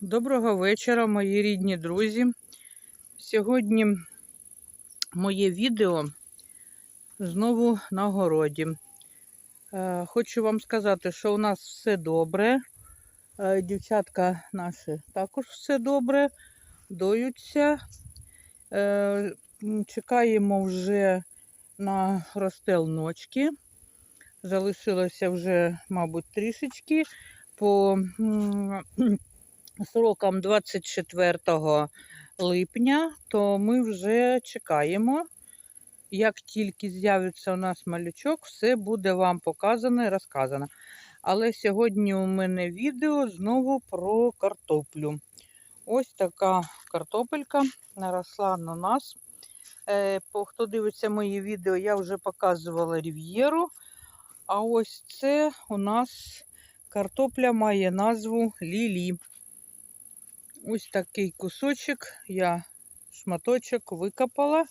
Доброго вечора, мої рідні друзі. Сьогодні моє відео знову на городі. Е, Хочу вам сказати, що у нас все добре. Е, Дівчатка наші також все добре, доються. Е, Чекаємо вже на розстел ночки. Залишилося вже, мабуть, трішечки. По м, срокам 24 липня, то ми вже чекаємо. Як тільки з'явиться у нас малючок, все буде вам показано і розказано. Але сьогодні у мене відео знову про картоплю. Ось така картопелька наросла на нас. Е, Хто дивиться мої відео, я вже показувала рів'єру. А ось це у нас картопля має назву Лілі. Ось такий кусочок я шматочок викопала.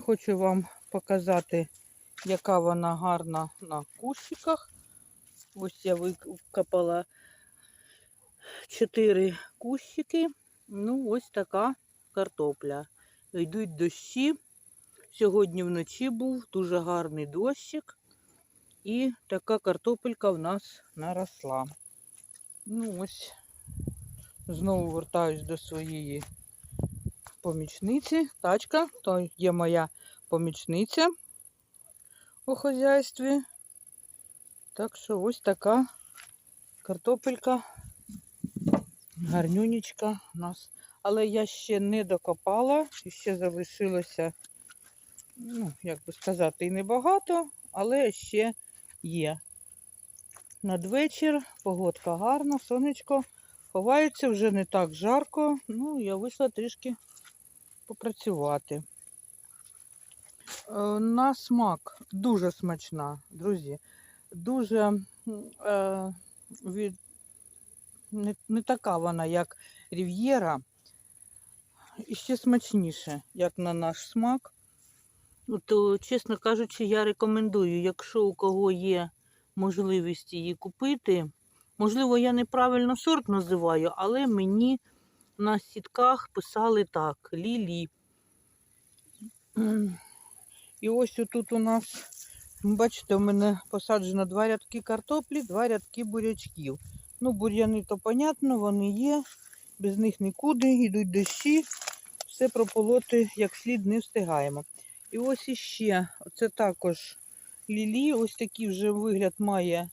Хочу вам показати, яка вона гарна на кущиках. Ось я викопала 4 кущики. Ну, ось така картопля. Йдуть дощі. Сьогодні вночі був дуже гарний дощик. І така картопелька в нас наросла. Ну, ось Знову вертаюсь до своєї помічниці. Тачка, то є моя помічниця у хазяйстві. Так що ось така картопелька, гарнюнечка у нас. Але я ще не докопала, ще залишилося, ну, як би сказати, і небагато, але ще є. Надвечір, погодка гарна, сонечко. Ховається вже не так жарко, ну я вийшла трішки попрацювати. Е, На смак дуже смачна, друзі. Дуже е, від... не, не така вона, як рів'єра, і ще смачніше, як на наш смак. Ну, То, чесно кажучи, я рекомендую, якщо у кого є можливість її купити. Можливо, я неправильно сорт називаю, але мені на сітках писали так: Лілі. І ось тут у нас, бачите, у мене посаджено два рядки картоплі, два рядки бурячків. Ну, бур'яни, то понятно, вони є, без них нікуди, йдуть дощі, все прополоти як слід не встигаємо. І ось іще, це також лілі, ось такий вже вигляд має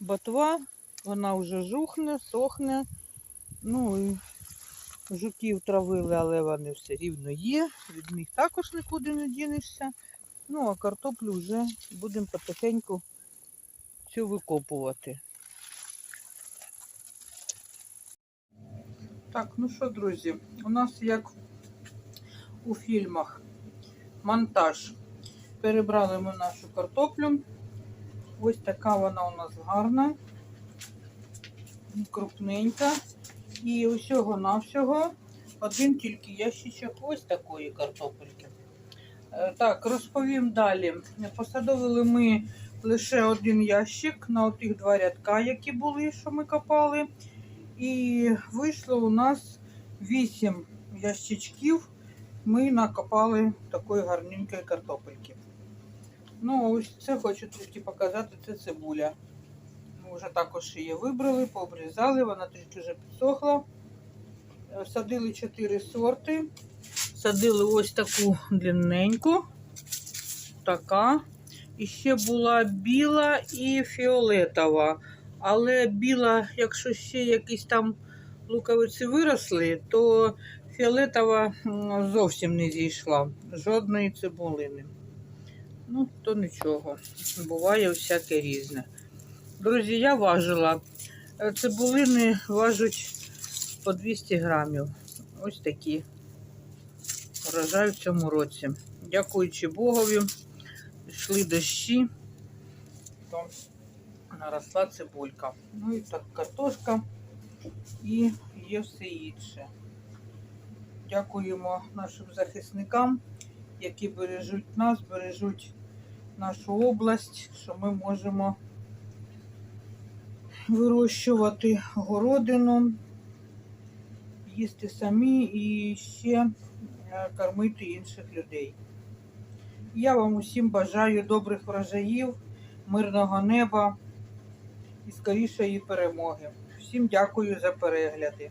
ботва. Вона вже жухне, сохне. Ну і жуків травили, але вони все рівно є. Від них також нікуди не дінешся. Ну, а картоплю вже будемо потихеньку цю викопувати. Так, ну що, друзі, у нас як у фільмах монтаж. Перебрали ми нашу картоплю. Ось така вона у нас гарна крупненька. І усього навсього один тільки ящичок ось такої картопельки. Е, Так, розповім далі. Посадовили ми лише один ящик на отих два рядка, які були, що ми копали. І вийшло у нас 8 ящичків. Ми накопали такої гарненької картопельки. Ну, ось це хочу трішки показати, це цибуля. Ми вже також її вибрали, пообрізали, вона трішки вже підсохла. Е, Садили 4 сорти. Садили ось таку длинненьку, така. І ще була біла і фіолетова. Але біла, якщо ще якісь там луковиці виросли, то фіолетова зовсім не зійшла. Жодної цибулини. Ну, то нічого. Буває всяке різне. Друзі, я важила. Е, Цибулини важать по 200 грамів. Ось такі. Урожай в цьому році. Дякуючи Богові, йшли дощі, то наросла цибулька. Ну і так, картошка і є все інше. Дякуємо нашим захисникам, які бережуть нас, бережуть нашу область, що ми можемо вирощувати городину, їсти самі і ще е, кормити інших людей. Я вам усім бажаю добрих врожаїв, мирного неба і скорішої перемоги. Всім дякую за перегляди.